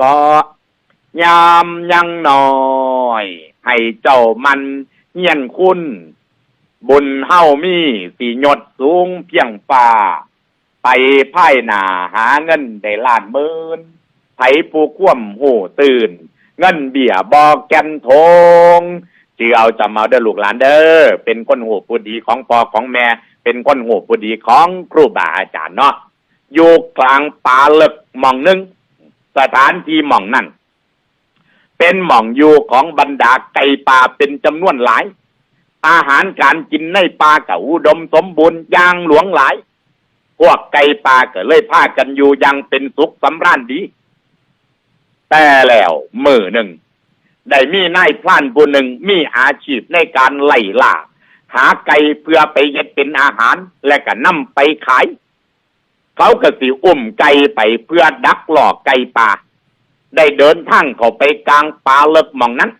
ก็ยามยังน้อย ให้เจ้ามันเฮียนคุณ บุญเฮามีสีหยดสูงเพียงฟ้าไปพ่ายหนาหาเงินได้ล้านหมื่นไผผู้คว่ำหูตื่น เงินเบี้ยบอกแกนทงจือเอาจำเอาเด้อลูกหลานเด้อเป็นคนหูผู้ดีของพ่อของแม่ เป็นคนหูผู้ดีของครูบาอาจารย์เนาะอยู่กลางป่าเลึกมองหนึง สถานที่หม่องนั่น เป็นหม่องอยู่ของบรรดาไก่ป่าเป็นจำนวนหลาย อาหารการกินในป่าก็อุดมสมบูรณ์อย่างหลวงหลาย พวกไก่ป่าก็เลยพากันอยู่ยังเป็นสุขสำราญดี แต่แล้วมือหนึ่งได้มีนายพลานผู้หนึ่งมีอาชีพในการไล่ล่าหาไก่เพื่อไปเย็ดเป็นอาหารและก็นำไปขาย เขาก็สิอุ้มไก่ไปเพื่อดักหลอกไก่ป่า ได้เดินทางเข้าไปกลางป่าเลิกมองนั้น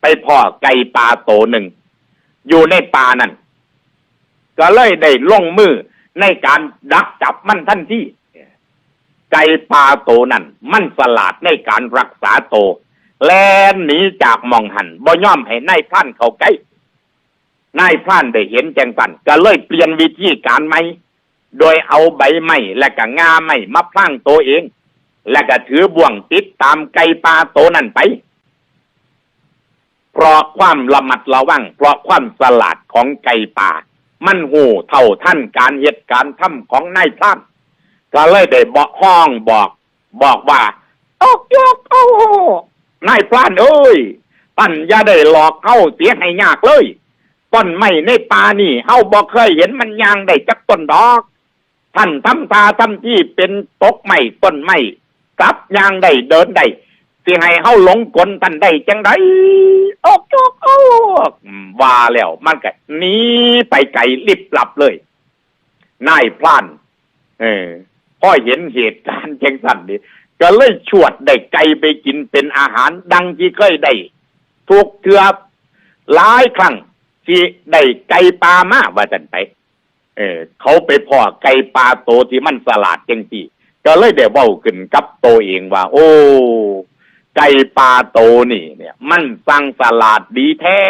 ไปพ่อไก่ป่าโตหนึ่ง อยู่ในป่านั้นก็เลยได้ลงมือในการดักจับมันทันทีไก่ป่าโตนั้นมันสลาดในการรักษาโต แลนหนีจากมองหันบ่ย่อมให้นายพรานเข้าใกล้นายพรานได้เห็นแจงสันก็เลยเปลี่ยนวิธีการใหม่ โดยเอาใบไม้และก็งาไม้มาพลางตัวเอง และก็ถือบ่วงติดตามไก่ป่าโตนั่นไป เพราะความระมัดระวัง เพราะความสลาดของไก่ป่า มันหูเท่าท่านการเหตุการณ์ทำของนายพรานก็เลยได้บอกห้องบอก บอกว่าออกยกเอานายพรานเอ้ยท่านอย่าได้หลอกเข้าเสียให้ยากเลยต้นไม้ในป่านี่เฮาบ่เคยเห็นมันยางได้จักต้นดอก ท่านทำตาทำที่เป็นตกไม้ต้นไม้กลับยางได้เดินได้สิให้เฮาหลงกลท่านได้จังไดออกจอกออกว่าแล้ว มันก็หนีไปไกลลิบหลับเลยนายพรานเออพอเห็นเหตุการณ์จังสันนี่ก็เลยชวดได้ไก่ไปกินเป็นอาหาร ดังที่เคยได้ถูกเถือหลายครั้งที่ได้ไก่ปลามาว่าจันไป เออเขาไปพ่อไก่ปลาโตที่มันสลาดจังสีก็เลยได้เว้าขึ้นกับโตเองว่า โอ้ไก่ปลาโตนี่ เนี่ย มันสั่งสลาดดีแท้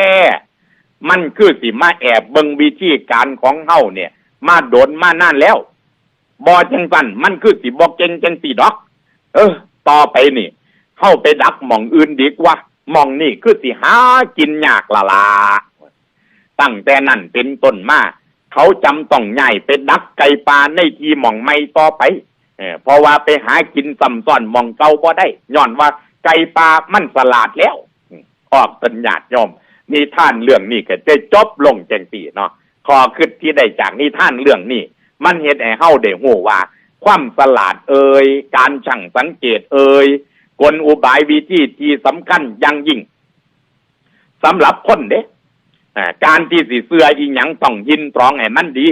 มันคือสิมาแอบเบิงวิธีการของเฮาเนี่ย มาโดนมานานแล้วบอจังสันมันคือสิบอกเก่งจังสีดอก เออ ต่อไปนี่เข้าไปดักหม่องอื่นดีกว่าหม่องนี่คือสิหากินยากละลาตั้งแต่นั้นเป็นต้นมา เขาจำต้องใหญ่ไปดักไก่ปลาในที่หม่องไม่ต่อไปเออเพราะว่าไปหากินซ้ำซ้อนหม่องเก่าบ่ได้ย้อนว่าไก่ปลามันสลาดแล้วออกเป็นญาติโยมนิท่านเรื่องนี้ก็จะจบลงจังสีเนาะขอคิดที่ได้จากนิท่านเรื่องนี้มันเห็นให้เฮาได้ฮู้ว่า ความสลาดเอ่ยการช่างสังเกตเอ่ยกลอุบายวิธีที่สำคัญยังยิ่งสำหรับคนเด้อ การที่สิเสื้ออีหยังต้องยินตรองให้มันดี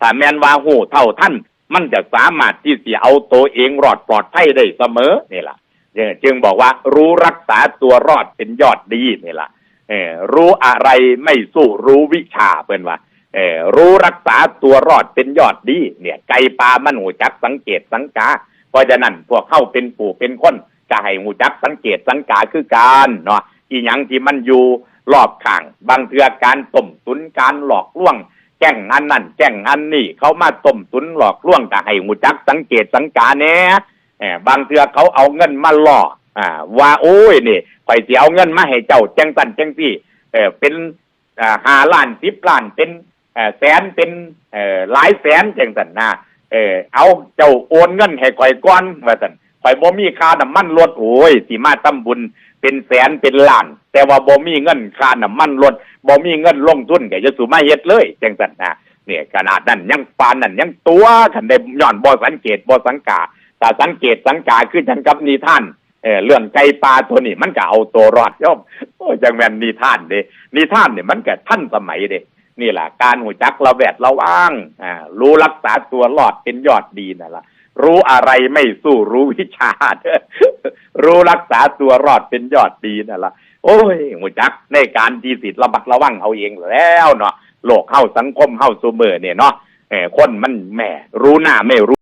ถ้าแมนว่าหูเท่าท่าน มันจะสามารถที่สิเอาตัวเองรอดปลอดภัยได้เสมอนี่ล่ะเออจึงบอกว่ารู้รักษาตัวรอดเป็นยอดดีนี่ล่ะเออรู้อะไรไม่สู้รู้วิชาเพิ่นว่าเออรู้รักษาตัวรอดเป็นยอดดี เนี่ย ไก่ปลามันหูจักสังเกตสังกา เพราะฉะนั้นพวกเข้าเป็นปู่เป็นคนก็ให้หูจักสังเกตสังกาคือการเนาะอีหยังที่มันอยู่ รอบข้าง บางเทือการต้มตุนการหลอกลวง แจ้งอันนั่นแจ้งอันนี่เขามาต้มตุนหลอกลวงก็ให้หูจักสังเกตสังกาแหน่เออบางเทือเขาเอาเงินมาหล่ออ่าว่าโอ้ยนี่ข่อยสิเอาเงินมาให้เจ้าจังสันจังซี่เออเป็นห้าล้านสิบล้านเป็นแสนเป็นหลายแสนจังสันนะเออเอาเจ้าโอนเงินให้ข่อยก่อนว่าสันข่อยบ่มีค่าน้ำมันรถโอ้ยสิมาทำบุญ เป็นแสนเป็นล้าน แต่ว่าบ่มีเงินค่าน้ำมันรถบ่มีเงินลงทุนก็จะสู่มาเฮ็ดเลยจังสันนะเนี่ยขนาดนั้นยังปานนั้นยังตัวคันได้ย้อนบ่สังเกตบ่สังกาถ้าสังเกตสังกาคือจังกับนิท่านเออเรื่องไก่ปลาตัวนี้มันก็เอาตัวรอดย่อมโอ้จังแม่นนิท่านเด้นิท่านเนี่ยมันก็ทันสมัยเด้นี่แหละการหูจักระแวดระวังอ่ารู้รักษาตัวรอดเป็นยอดดีนั่นละ รู้อะไรไม่สู้รู้วิชาเด้อรู้รักษาตัวรอดเป็นยอดดีนั่นละโอ้ยหูจักในการดีสิทธิ์ระบัดระวังเอาเองแล้วเนาะโลกเข้าสังคมเข้าซูเมอร์เนี่ยเนาะคนมันแหม่รู้หน้าไม่รู้